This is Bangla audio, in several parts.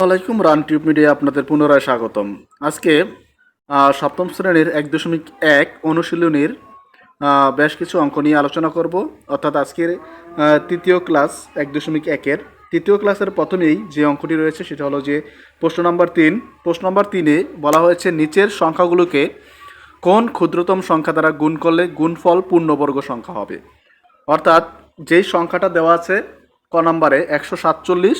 আসসালামাইকুম রান টিউব মিডিয়া আপনাদের পুনরায় স্বাগতম। আজকে সপ্তম শ্রেণির এক দশমিক এক অনুশীলনীর বেশ কিছু অঙ্ক নিয়ে আলোচনা করব। অর্থাৎ আজকের তৃতীয় ক্লাস এক দশমিক একের। তৃতীয় ক্লাসের প্রথমেই যে অঙ্কটি রয়েছে সেটা হলো যে, প্রশ্ন নম্বর তিন। প্রশ্ন নম্বর তিনে বলা হয়েছে, নিচের সংখ্যাগুলোকে কোন ক্ষুদ্রতম সংখ্যা দ্বারা গুণ করলে গুণফল পূর্ণবর্গ সংখ্যা হবে? অর্থাৎ যেই সংখ্যাটা দেওয়া আছে, ক নম্বরে, একশো সাতচল্লিশ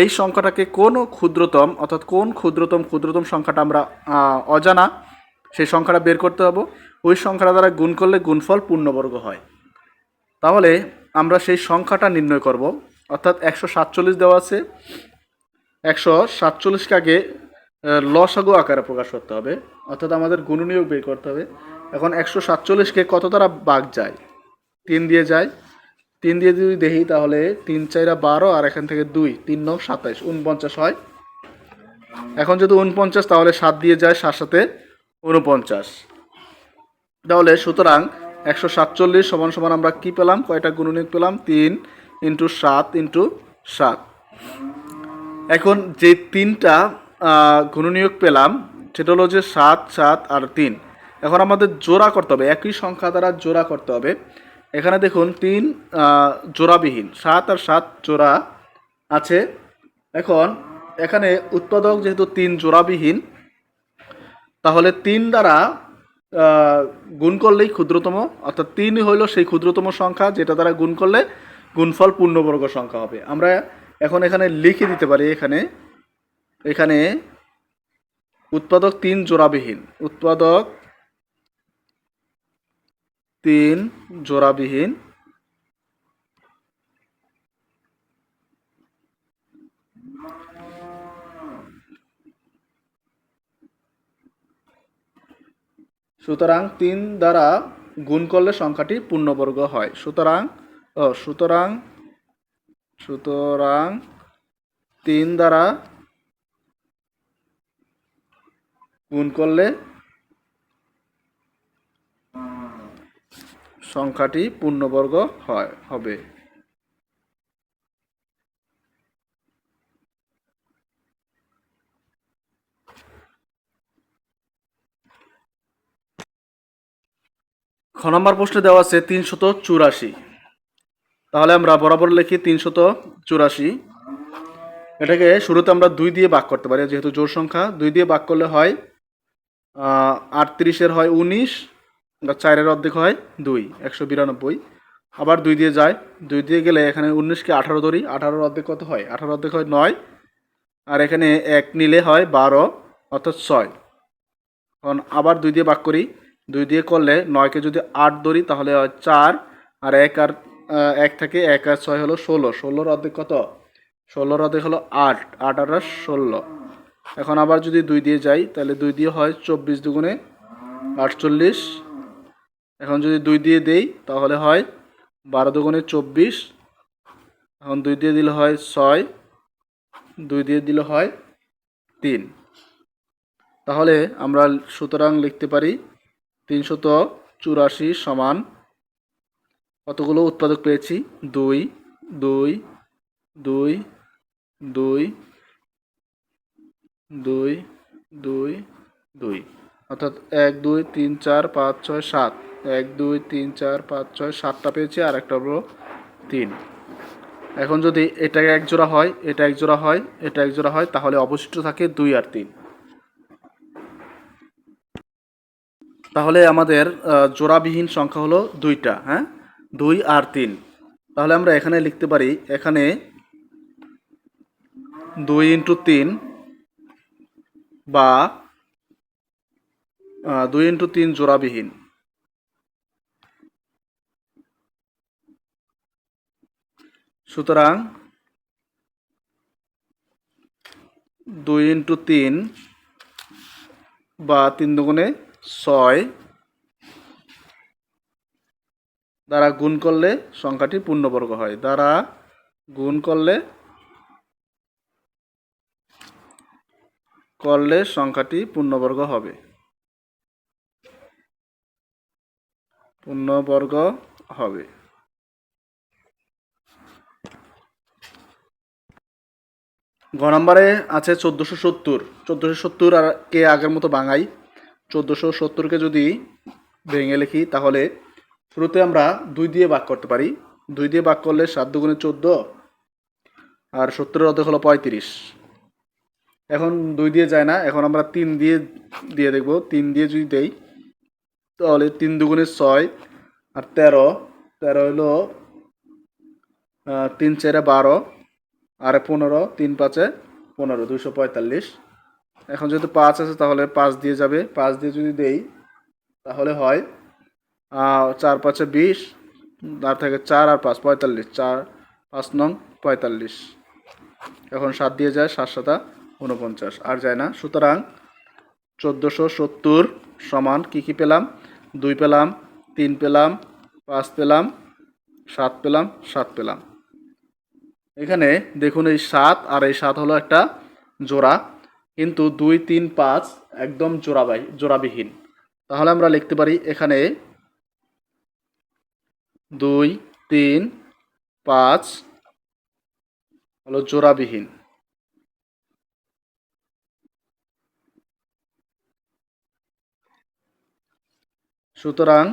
এই সংখ্যাটাকে কোন ক্ষুদ্রতম অর্থাৎ কোন ক্ষুদ্রতম ক্ষুদ্রতম সংখ্যাটা আমরা অজানা, সেই সংখ্যাটা বের করতে হবে। ওই সংখ্যাটা দ্বারা গুণ করলে গুণফল পূর্ণবর্গ হয়। তাহলে আমরা সেই সংখ্যাটা নির্ণয় করব। অর্থাৎ একশো সাতচল্লিশ দেওয়া আছে। একশো সাতচল্লিশকে আগে লসাগু আকারে প্রকাশ করতে হবে। অর্থাৎ আমাদের গুণনীয়ক বের করতে হবে। এখন একশো সাতচল্লিশকে কত দ্বারা বাঘ যায়? তিন দিয়ে যায়। তিন দিয়ে যদি দেখি তাহলে তিন চাইরা বারো আর এখান থেকে দুই তিন নং সাতাইশ উনপঞ্চাশ হয়। এখন যদি উনপঞ্চাশ তাহলে সাত দিয়ে যায় সাত সাথে উনপঞ্চাশ তাহলে সুতরাং একশো সাতচল্লিশ সমান সমান আমরা কি পেলাম? কয়টা গুণনীয়ক পেলাম? তিন ইন্টু সাত ইন্টু সাত। এখন যে তিনটা আহ, গুণনীয়ক পেলাম সেটা হলো যে সাত সাত আর তিন। এখন আমাদের জোড়া করতে হবে একই সংখ্যা দ্বারা জোড়া করতে হবে। এখানে দেখুন তিন জোড়াবিহীন, সাত আর সাত জোড়া আছে। এখন এখানে উৎপাদক যেহেতু তিন জোড়াবিহীন, তাহলে তিন দ্বারা গুণ করলেই ক্ষুদ্রতম, অর্থাৎ তিন হইল সেই ক্ষুদ্রতম সংখ্যা, যেটা দ্বারা গুণ করলে গুণফল পূর্ণবর্গ সংখ্যা হবে। আমরা এখন এখানে লিখে দিতে পারি এখানে এখানে উৎপাদক তিন জোড়াবিহীন, উৎপাদক তিন, জোড়াবিহীন। সুতরাং তিন দ্বারা গুণ করলে সংখ্যাটি পূর্ণবর্গ হয়। সুতরাং সুতরাং সুতরাং তিন দ্বারা গুণ করলে সংখ্যাটি পূর্ণবর্গ হয়, হবে। খ নম্বর প্রশ্নে দেওয়া আছে তিনশত চুরাশি। তাহলে আমরা বরাবর লিখি তিনশত চুরাশি। এটাকে শুরুতে আমরা দুই দিয়ে ভাগ করতে পারি, যেহেতু জোর সংখ্যা। দুই দিয়ে ভাগ করলে হয় আটত্রিশের হয় উনিশ বা চারের অর্ধেক হয় দুই, একশো বিরানব্বই। আবার দুই দিয়ে যায়, দুই দিয়ে গেলে এখানে উনিশকে আঠারো ধরি, আঠারোর অর্ধেক কত হয়? আঠারো অর্ধেক হয় নয়। আর এখানে এক নিলে হয় বারো, অর্থাৎ ছয়। এখন আবার দুই দিয়ে ভাগ করি, দুই দিয়ে করলে নয়কে যদি আট ধরি তাহলে হয় চার, আর এক আর এক থাকে এক আর ছয় হলো ষোলো। ষোলোর অর্ধেক কত? ষোলোর অর্ধেক হলো আট আট আর ষোলো। এখন আবার যদি দুই দিয়ে যাই তাহলে দুই দিয়ে হয় চব্বিশ দুগুণে আটচল্লিশ এখন যদি দুই দিয়ে দেই, তাহলে হয় বারো দুগুণে চব্বিশ। এখন দুই দিয়ে দিলে হয় ছয়, দুই দিয়ে দিলে হয় তিন। তাহলে আমরা সুতরাং লিখতে পারি তিনশত চুরাশি সমান কতগুলো উৎপাদক পেয়েছি? দুই দুই দুই দুই দুই দুই দুই। অর্থাৎ এক, দুই, তিন, চার, পাঁচ, ছয়, সাত। এক, দুই, তিন, চার, পাঁচ, ছয়, সাতটা পেয়েছি, আর একটা হলো তিন। এখন যদি এটা এক জোড়া হয়, এটা এক জোড়া হয়, এটা এক জোড়া হয়, তাহলে অবশিষ্ট থাকে দুই আর তিন। তাহলে আমাদের জোড়াবিহীন সংখ্যা হলো দুইটা হ্যাঁ? দুই আর তিন। তাহলে আমরা এখানে লিখতে পারি, এখানে দুই ইন্টু তিন বা দুই ইন্টু তিন জোড়াবিহীন। সুতরাং দুই ইন্টু তিন বা তিন দুগুণে ছয় দ্বারা গুণ করলে সংখ্যাটি পূর্ণবর্গ হয়। দ্বারা গুণ করলে করলে সংখ্যাটি পূর্ণবর্গ হবে। পূর্ণবর্গ হবে। গ নম্বরে আছে চোদ্দোশো সত্তর। চোদ্দোশো সত্তর আর কে আগের মতো বাঙাই। চোদ্দোশো সত্তরকে যদি ভেঙে লিখি, তাহলে শুরুতে আমরা দুই দিয়ে ভাগ করতে পারি। দুই দিয়ে ভাগ করলে সাত দুগুণে চোদ্দ, আর সত্তরের অর্ধেক হলো পঁয়ত্রিশ। এখন দুই দিয়ে যায় না, এখন আমরা তিন দিয়ে দিয়ে দেখব। তিন দিয়ে যদি দেই, তাহলে তিন দুগুণে ছয় আর তেরো। তেরো হলো তিন চারে বারো। আর পনেরো, তিন পাঁচে পনেরো দুশো পঁয়তাল্লিশ। এখন যেহেতু পাঁচ আছে, তাহলে পাঁচ দিয়ে যাবে। পাঁচ দিয়ে যদি দেই, তাহলে হয় চার পাঁচে বিশ, আর থাকে চার আর পাঁচ, পঁয়তাল্লিশ। চার, পাঁচ নং, পঁয়তাল্লিশ। এখন সাত দিয়ে যায়, সাত সাতা উনপঞ্চাশ আর যায় না। সুতরাং চোদ্দোশো সত্তর সমান কী কী পেলাম? দুই পেলাম, তিন পেলাম, পাঁচ পেলাম, সাত পেলাম সাত পেলাম। এখানে দেখুন এই সাত আর এই সাত হলো একটা জোড়া। কিন্তু দুই, তিন, পাঁচ একদম জোড়াবাই জোড়াবিহীন। তাহলে আমরা লিখতে পারি এখানে দুই, তিন, পাঁচ হলো জোড়াবিহীন। সুতরাং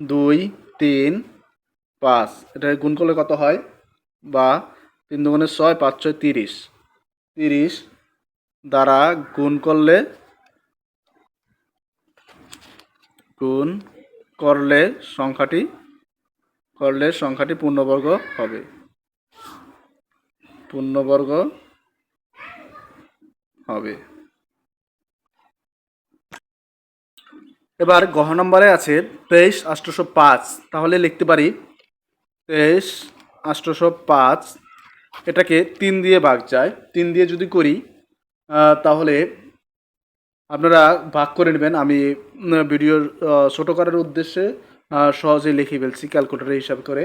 দুই, তিন পাঁচ, এটা গুণ করলে কত হয়? বা তিন দুগুণে ছয়, পাঁচ, ছয়, তিরিশ। তিরিশ দ্বারা গুণ করলে গুণ করলে সংখ্যাটি করলে সংখ্যাটি পূর্ণবর্গ হবে। পূর্ণবর্গ হবে। এবার গহ নম্বরে আছে তেইশ, আষ্টশো পাঁচ। তাহলে লিখতে পারি তেইশ, আষ্টশো পাঁচ, এটাকে তিন দিয়ে ভাগ যায়। তিন দিয়ে যদি করি তাহলে আপনারা ভাগ করে নেবেন। আমি ভিডিওর ছোটো করার উদ্দেশ্যে সহজে লিখে ফেলছি ক্যালকুলেটারে হিসাব করে।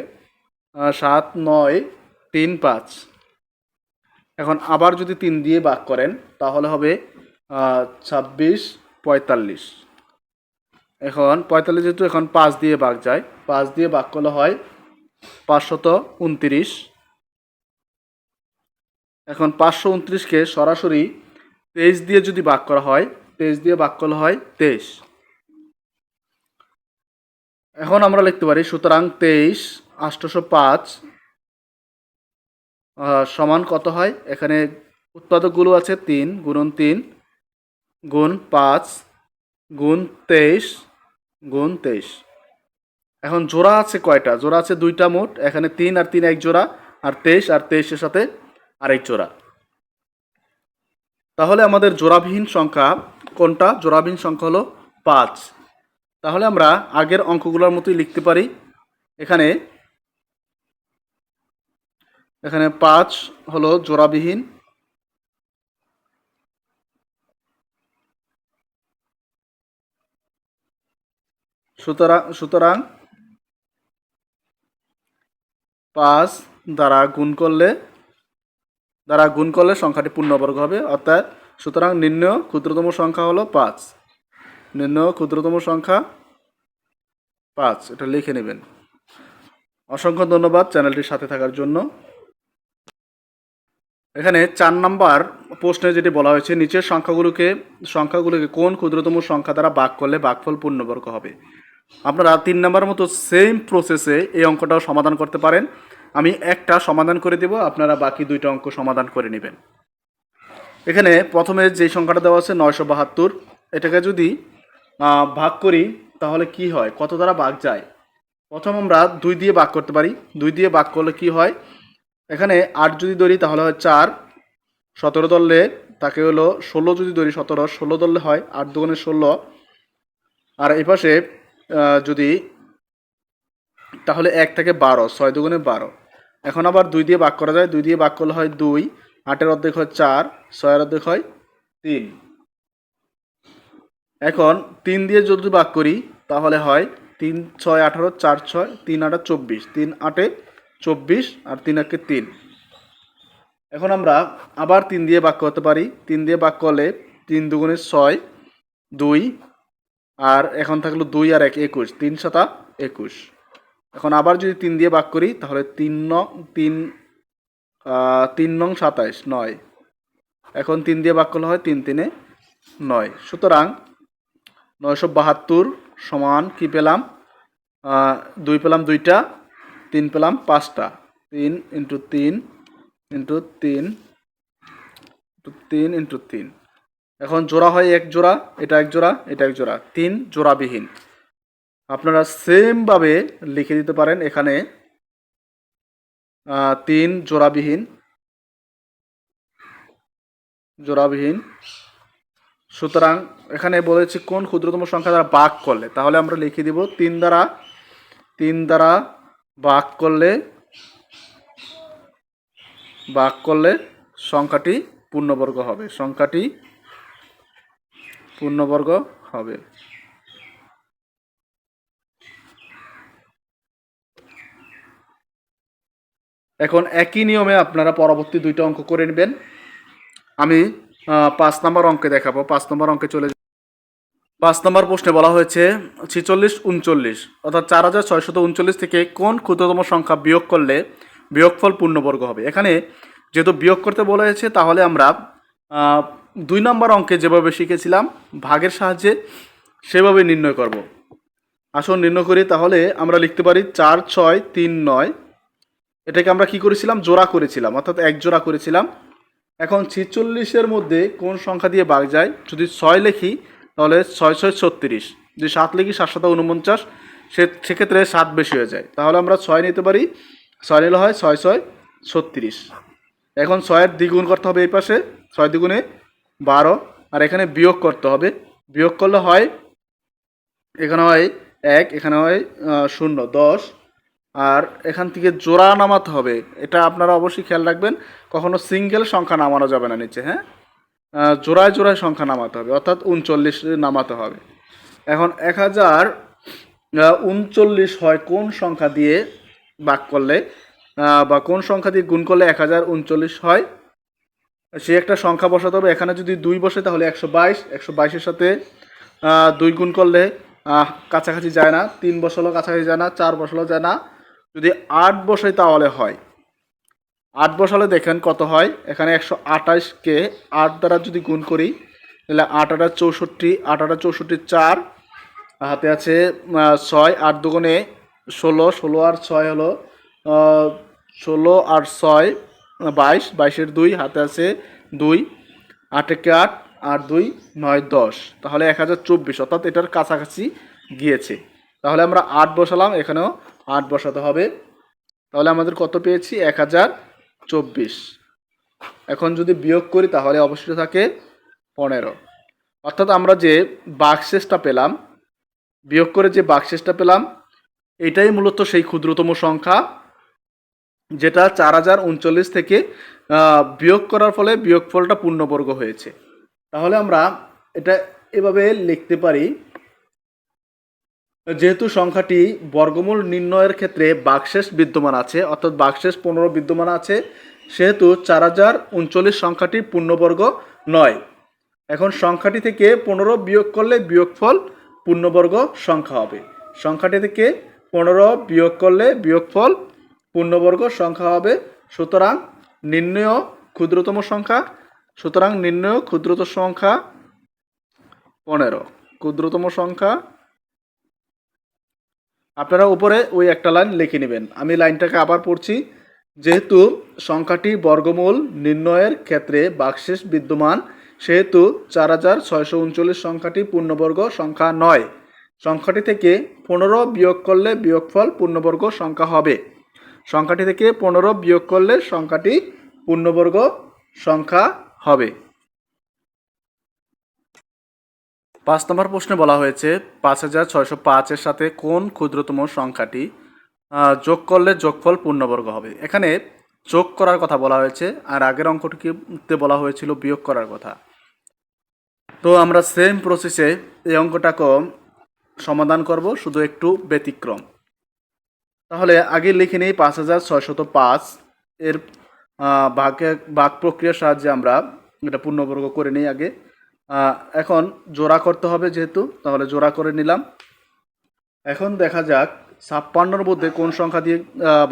সাত, নয়, তিন, পাঁচ। এখন আবার যদি তিন দিয়ে ভাগ করেন, তাহলে হবে ছাব্বিশ, পঁয়তাল্লিশ। এখন পঁয়তাল্লিশ যেহেতু এখন পাঁচ দিয়ে ভাগ যায়, পাঁচ দিয়ে ভাগ করলে হয় পাঁচশত উনত্রিশ। এখন পাঁচশো উনত্রিশকে সরাসরি তেইশ দিয়ে যদি ভাগ করা হয়, তেইশ দিয়ে ভাগ করা হয় তেইশ। এখন আমরা লিখতে পারি, সুতরাং তেইশ আষ্টশো পাঁচ সমান কত হয়? এখানে উৎপাদকগুলো আছে তিন, গুণন তিন, গুণ পাঁচ, গুণ তেইশ গুণ তেইশ। এখন জোড়া আছে কয়টা? জোড়া আছে দুইটা মোট, এখানে তিন আর তিন এক জোড়া, আর তেইশ, আর তেইশের সাথে আরেক জোড়া। তাহলে আমাদের জোড়াবিহীন সংখ্যা কোনটা? জোড়াবিহীন সংখ্যা হলো পাঁচ। তাহলে আমরা আগের অঙ্কগুলোর মতোই লিখতে পারি। এখানে এখানে পাঁচ হলো জোড়াবিহীন। সুতরাং সুতরাং পাঁচ দ্বারা গুণ করলে, দ্বারা গুণ করলে সংখ্যাটি পূর্ণবর্গ হবে, অর্থাৎ সুতরাং নিম্ন ক্ষুদ্রতম সংখ্যা হলো পাঁচ। নিম্ন ক্ষুদ্রতম সংখ্যা পাঁচ, এটা লিখে নেবেন। অসংখ্য ধন্যবাদ চ্যানেলটির সাথে থাকার জন্য। এখানে চার নাম্বার প্রশ্নে যেটি বলা হয়েছে, নিচের সংখ্যাগুলোকে সংখ্যাগুলোকে কোন ক্ষুদ্রতম সংখ্যা দ্বারা ভাগ করলে ভাগফল পূর্ণবর্গ হবে? আপনারা তিন নাম্বার মতো সেম প্রসেসে এই অঙ্কটাও সমাধান করতে পারেন। আমি একটা সমাধান করে দেব, আপনারা বাকি দুইটা অঙ্ক সমাধান করে নেবেন। এখানে প্রথমে যে সংখ্যাটা দেওয়া আছে নয়শো বাহাত্তর, এটাকে যদি ভাগ করি, তাহলে কি হয়? কত দ্বারা ভাগ যায়? প্রথম আমরা দুই দিয়ে ভাগ করতে পারি। দুই দিয়ে ভাগ করলে কি হয়? এখানে আট যদি ধরি, তাহলে হয় চার। সতেরো ধরলে তাকে হলো ষোলো যদি ধরি, সতেরো। ষোলো ধরলে হয় আট দুগুণে ষোলো। আর এই পাশে যদি, তাহলে এক থেকে বারো, ছয় দুগুণে বারো। এখন আবার দুই দিয়ে ভাগ করা যায়। দুই দিয়ে ভাগ করলে হয় দুই, আটের অর্ধেক হয় চার, ছয়ের অর্ধেক হয় তিন। এখন তিন দিয়ে যদি ভাগ করি, তাহলে হয় তিন, ছয়, আঠারো, চার, ছয়, তিন, আটা চব্বিশ। তিন, আটে চব্বিশ আর তিন, একে তিন। এখন আমরা আবার তিন দিয়ে ভাগ করতে পারি। তিন দিয়ে ভাগ করলে তিন দুগুণে ছয়, দুই, আর এখন থাকল দুই আর এক, একুশ। তিন সাতা একুশ। এখন আবার যদি তিন দিয়ে ভাগ করি, তাহলে তিন নং, তিন তিন নং সাতাইশ, নয়। এখন তিন দিয়ে ভাগ করলে হয় তিন তিনে নয়। সুতরাং নয়শো বাহাত্তর সমান কি পেলাম? দুই পেলাম দুইটা, তিন পেলাম পাঁচটা। তিন ইন্টু তিন ইন্টু তিন ইন্টু তিন ইন্টু তিন। এখন জোড়া হয় এক জোড়া, এটা এক জোড়া, এটা এক জোড়া। তিন জোড়াবিহীন। আপনারা সেমভাবে লিখে দিতে পারেন এখানে তিন জোড়াবিহীন জোড়াবিহীন। সুতরাং এখানে বলেছি কোন ক্ষুদ্রতম সংখ্যা দ্বারা ভাগ করলে। তাহলে আমরা লিখে দিব তিন দ্বারা তিন দ্বারা ভাগ করলে ভাগ করলে সংখ্যাটি পূর্ণবর্গ হবে। সংখ্যাটি পূর্ণবর্গ হবে। এখন একই নিয়মে আপনারা পরবর্তী দুইটা অঙ্ক করে নেবেন। আমি পাঁচ নম্বর অঙ্কে দেখাবো। পাঁচ নম্বর অঙ্কে চলে। পাঁচ নম্বর প্রশ্নে বলা হয়েছে, ছিচল্লিশ উনচল্লিশ, অর্থাৎ চার হাজার ছয়শত উনচল্লিশ থেকে কোন ক্ষুদ্রতম সংখ্যা বিয়োগ করলে বিয়োগফল পূর্ণবর্গ হবে? এখানে যেহেতু বিয়োগ করতে বলা হয়েছে, তাহলে আমরা দুই নম্বর অঙ্কে যেভাবে শিখেছিলাম, ভাগের সাহায্যে সেভাবে নির্ণয় করব। আসুন নির্ণয় করি, তাহলে আমরা লিখতে পারি চার, ছয়, তিন, নয় এটাকে আমরা কি করেছিলাম? জোড়া করেছিলাম, অর্থাৎ এক জোড়া করেছিলাম। এখন ছিচল্লিশের মধ্যে কোন সংখ্যা দিয়ে বাঘ যায়? যদি ছয় লেখি, তাহলে ছয় ছয় ছত্রিশ যদি সাত লিখি সাত সাত উনপঞ্চাশ, সে, সেক্ষেত্রে সাত বেশি হয়ে যায়। তাহলে আমরা ছয় নিতে পারি। ছয় নিলে হয় ছয় ছয় ছত্রিশ এখন ছয়ের দ্বিগুণ করতে হবে এই পাশে। ছয় দ্বিগুণে বারো। আর এখানে বিয়োগ করতে হবে। বিয়োগ করলে হয়, এখানে হয় এক, এখানে হয় শূন্য, দশ। আর এখান থেকে জোড়া নামাতে হবে। এটা আপনারা অবশ্যই খেয়াল রাখবেন, কখনো সিঙ্গেল সংখ্যা নামানো যাবে না নিচে হ্যাঁ? জোড়ায় জোড়ায় সংখ্যা নামাতে হবে, অর্থাৎ উনচল্লিশ নামাতে হবে। এখন এক হাজার উনচল্লিশ হয় কোন সংখ্যা দিয়ে ভাগ করলে বা কোন সংখ্যা দিয়ে গুণ করলে এক হাজার উনচল্লিশ হয়? সে একটা সংখ্যা বসাতে হবে, এখানে যদি দুই বসে তাহলে একশো বাইশ, একশো বাইশের সাথে দুই গুণ করলে কাছাকাছি যায় না, তিন বসালেও কাছাকাছি যায় না, চার বসালেও যায় না যদি আট বসাই তাহলে হয়। আট বসালে দেখেন কত হয়? এখানে একশো আঠাশকে আট দ্বারা যদি গুণ করি, তাহলে আট আটা চৌষট্টি আট আটা চৌষট্টি চার হাতে আছে ছয়, আট দুগুণে ষোলো ষোলো আর ছয় হলো ষোলো আর ছয়, বাইশ, বাইশের দুই, হাতে আছে দুই আট একে আট, আর দুই, নয়, দশ। তাহলে এক হাজার চব্বিশ, অর্থাৎ এটার কাছাকাছি গিয়েছে। তাহলে আমরা আট বসালাম, এখানেও আট বসাতে হবে। তাহলে আমাদের কত পেয়েছি? এক হাজার চব্বিশ। এখন যদি বিয়োগ করি তাহলে অবশিষ্ট থাকে পনেরো। অর্থাৎ আমরা যে বাকশেষটা পেলাম, বিয়োগ করে যে বাকশেষটা পেলাম, এটাই মূলত সেই ক্ষুদ্রতম সংখ্যা, যেটা চার হাজার উনচল্লিশ থেকে বিয়োগ করার ফলে বিয়োগফলটা পূর্ণবর্গ হয়েছে। তাহলে আমরা এটা এভাবে লিখতে পারি যেহেতু সংখ্যাটি বর্গমূল নির্ণয়ের ক্ষেত্রে বাকশেষ বিদ্যমান আছে, অর্থাৎ বাকশেষ পনেরো বিদ্যমান আছে, সেহেতু চার হাজার উনচল্লিশ সংখ্যাটি পূর্ণবর্গ নয়। এখন সংখ্যাটি থেকে পনেরো বিয়োগ করলে বিয়োগফল পূর্ণবর্গ সংখ্যা হবে। সংখ্যাটি থেকে পনেরো বিয়োগ করলে বিয়োগফল পূর্ণবর্গ সংখ্যা হবে। সুতরাং নির্ণয় ক্ষুদ্রতম সংখ্যা, সুতরাং নির্ণয় ক্ষুদ্রতম সংখ্যা পনেরো। ক্ষুদ্রতম সংখ্যা আপনারা উপরে ওই একটা লাইন লিখে নেবেন। আমি লাইনটাকে আবার পড়ছি। যেহেতু সংখ্যাটি বর্গমূল নির্ণয়ের ক্ষেত্রে বাকশেষ বিদ্যমান, সেহেতু চার হাজার ছয়শো উনচল্লিশ সংখ্যাটি পূর্ণবর্গ সংখ্যা নয়। সংখ্যাটি থেকে পনেরো বিয়োগ করলে বিয়োগফল পূর্ণবর্গ সংখ্যা হবে। সংখ্যাটি থেকে পনেরো বিয়োগ করলে সংখ্যাটি পূর্ণবর্গ সংখ্যা হবে। পাঁচ নম্বর প্রশ্নে বলা হয়েছে, পাঁচ হাজার ছয়শো পাঁচের সাথে কোন ক্ষুদ্রতম সংখ্যাটি যোগ করলে যোগফল পূর্ণবর্গ হবে? এখানে যোগ করার কথা বলা হয়েছে, আর আগের অঙ্কটিতে বলা হয়েছিল বিয়োগ করার কথা। তো আমরা সেম প্রসেসে এই অঙ্কটাকে সমাধান করব, শুধু একটু ব্যতিক্রম। তাহলে আগে লিখে নিই, পাঁচ হাজার ছয়শত পাঁচ এর ভাগে, ভাগ প্রক্রিয়ার সাহায্যে আমরা এটা পূর্ণবর্গ করে নিই আগে। এখন জোড়া করতে হবে যেহেতু, তাহলে জোড়া করে নিলাম। এখন দেখা যাক ছাপ্পান্নর মধ্যে কোন সংখ্যা দিয়ে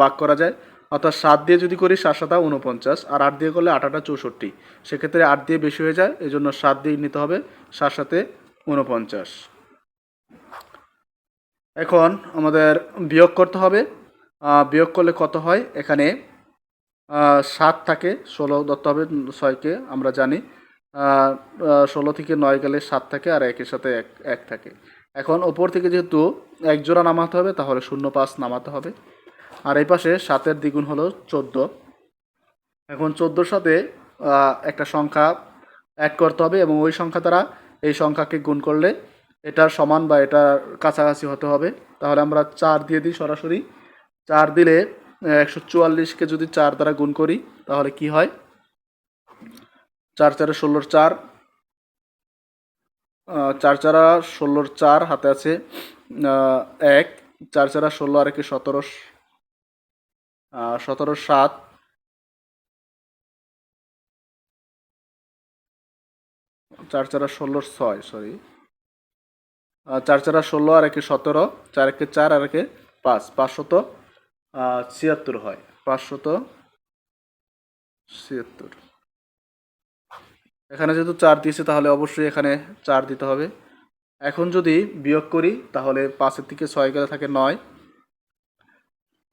ভাগ করা যায়। অর্থাৎ সাত দিয়ে যদি করি সাত সাতা উনপঞ্চাশ আর আট দিয়ে করলে আট আটা চৌষট্টি। সেক্ষেত্রে আট দিয়ে বেশি হয়ে যায় এই জন্য সাত দিয়ে নিতে হবে সাত সাথে উনপঞ্চাশ এখন আমাদের বিয়োগ করতে হবে। বিয়োগ করলে কত হয়? এখানে সাত থাকে, ষোলো ধরতে হবে, ছয়কে, আমরা জানি। ষোলো থেকে নয় গেলে সাত থাকে আর একের সাথে এক এক থাকে। এখন ওপর থেকে যেহেতু এক জোড়া নামাতে হবে, তাহলে শূন্য পাঁচ নামাতে হবে। আর এই পাশে সাতের দ্বিগুণ হলো চোদ্দ। এখন চোদ্দোর সাথে একটা সংখ্যা অ্যাড করতে হবে এবং ওই সংখ্যা দ্বারা এই সংখ্যাকে গুণ করলে এটার সমান বা এটার কাছাকাছি হতে হবে। তাহলে আমরা চার দিয়ে দিই সরাসরি। চার দিলে একশো চুয়াল্লিশকে যদি চার দ্বারা গুণ করি, তাহলে কি হয়? চার চারে ষোলোর চার চার চারা ষোলোর চার হাতে আছে এক, চার চারা ষোলো, আর একে সতেরো সতেরো সাত, চার চারা ষোলোর ছয় সরি চার চারা ষোলো, আর একে সতেরো, চার একে চার, আর একে পাঁচ, পাঁচশত ছিয়াত্তর হয়, পাঁচশত ছিয়াত্তর। এখানে যেহেতু চার দিয়েছে, তাহলে অবশ্যই এখানে চার দিতে হবে। এখন যদি বিয়োগ করি, তাহলে পাঁচের থেকে ছয় গেলে থাকে নয়।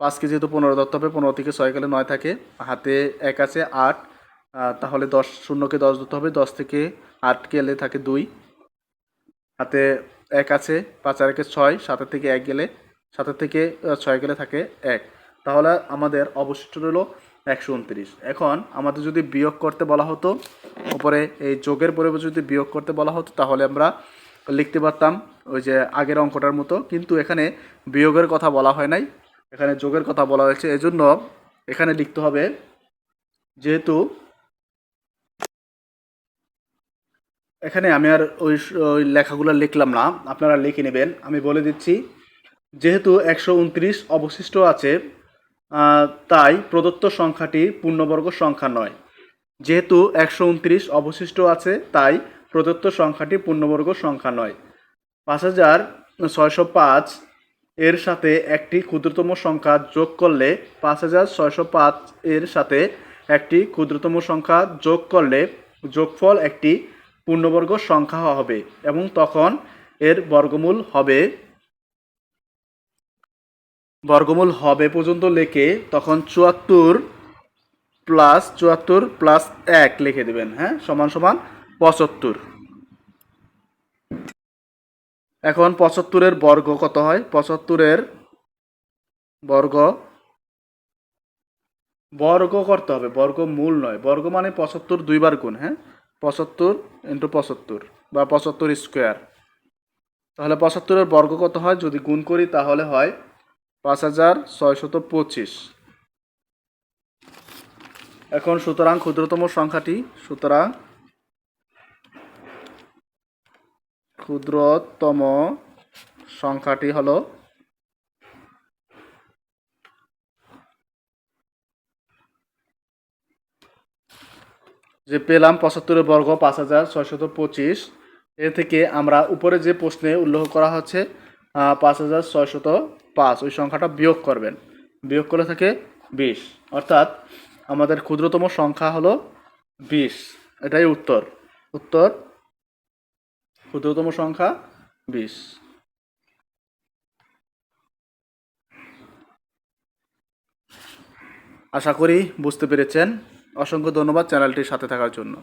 পাঁচকে যেহেতু পনেরো ধরতে হবে, পনেরো থেকে ছয় গেলে নয় থাকে। হাতে এক আছে, আট। তাহলে দশ, শূন্যকে দশ ধরতে হবে। দশ থেকে আট গেলে থাকে দুই। হাতে এক আছে, পাঁচ আর একে ছয়, সাতের থেকে এক গেলে, সাতের থেকে ছয় গেলে থাকে এক। তাহলে আমাদের অবশিষ্ট রইল একশো উনত্রিশ। এখন আমাদের যদি বিয়োগ করতে বলা হতো, উপরে এই যোগের পরিবর্তে যদি বিয়োগ করতে বলা হতো, তাহলে আমরা লিখতে পারতাম ওই যে আগের অঙ্কটার মতো। কিন্তু এখানে বিয়োগের কথা বলা হয় নাই। এখানে যোগের কথা বলা হয়েছে। এজন্য এখানে লিখতে হবে, যেহেতু এখানে আমি আর ওই ওই লেখাগুলো লিখলাম না। আপনারা লিখে নেবেন। আমি বলে দিচ্ছি, যেহেতু একশো উনত্রিশ অবশিষ্ট আছে তাই প্রদত্ত সংখ্যাটি পূর্ণবর্গ সংখ্যা নয়। যেহেতু একশো উনত্রিশ অবশিষ্ট আছে, তাই প্রদত্ত সংখ্যাটি পূর্ণবর্গ সংখ্যা নয়। পাঁচ হাজার ছয়শো পাঁচ এর সাথে একটি ক্ষুদ্রতম সংখ্যা যোগ করলে পাঁচ হাজার ছয়শো পাঁচ এর সাথে একটি ক্ষুদ্রতম সংখ্যা যোগ করলে যোগফল একটি পূর্ণবর্গ সংখ্যা হবে এবং তখন এর বর্গমূল হবে বর্গমূল হবে পর্যন্ত লেখে তখন চুয়াত্তর প্লাস চুয়াত্তর প্লাস এক লিখে দেবেন হ্যাঁ? সমান সমান পঁচাত্তর। এখন পঁচাত্তরের বর্গ কত হয়? পঁচাত্তরের বর্গ বর্গ করতে হবে, বর্গ মূল নয়। বর্গ মানে পঁচাত্তর দুইবার গুণ হ্যাঁ? পঁচাত্তর ইন্টু পঁচাত্তর বা পঁচাত্তর স্কোয়ার তাহলে পঁচাত্তরের বর্গ কত হয়? যদি গুণ করি তাহলে হয় পাঁচ হাজার ছয়শত পঁচিশ। এখন সুতরাং ক্ষুদ্রতম সংখ্যাটি সুতরাং ক্ষুদ্রতম সংখ্যাটি হলো যে পেলাম পঁচাত্তরের বর্গ পাঁচ হাজার ছয়শত পঁচিশ। এ থেকে আমরা উপরে যে প্রশ্নে উল্লেখ করা হচ্ছে পাঁচ হাজার ছয়শত পাঁচ, ওই সংখ্যাটা বিয়োগ করবেন। বিয়োগ করে থাকে বিশ। অর্থাৎ আমাদের ক্ষুদ্রতম সংখ্যা হলো বিশ। এটাই উত্তর। উত্তর, ক্ষুদ্রতম সংখ্যা বিশ। আশা করি বুঝতে পেরেছেন। অসংখ্য ধন্যবাদ চ্যানেলটির সাথে থাকার জন্য।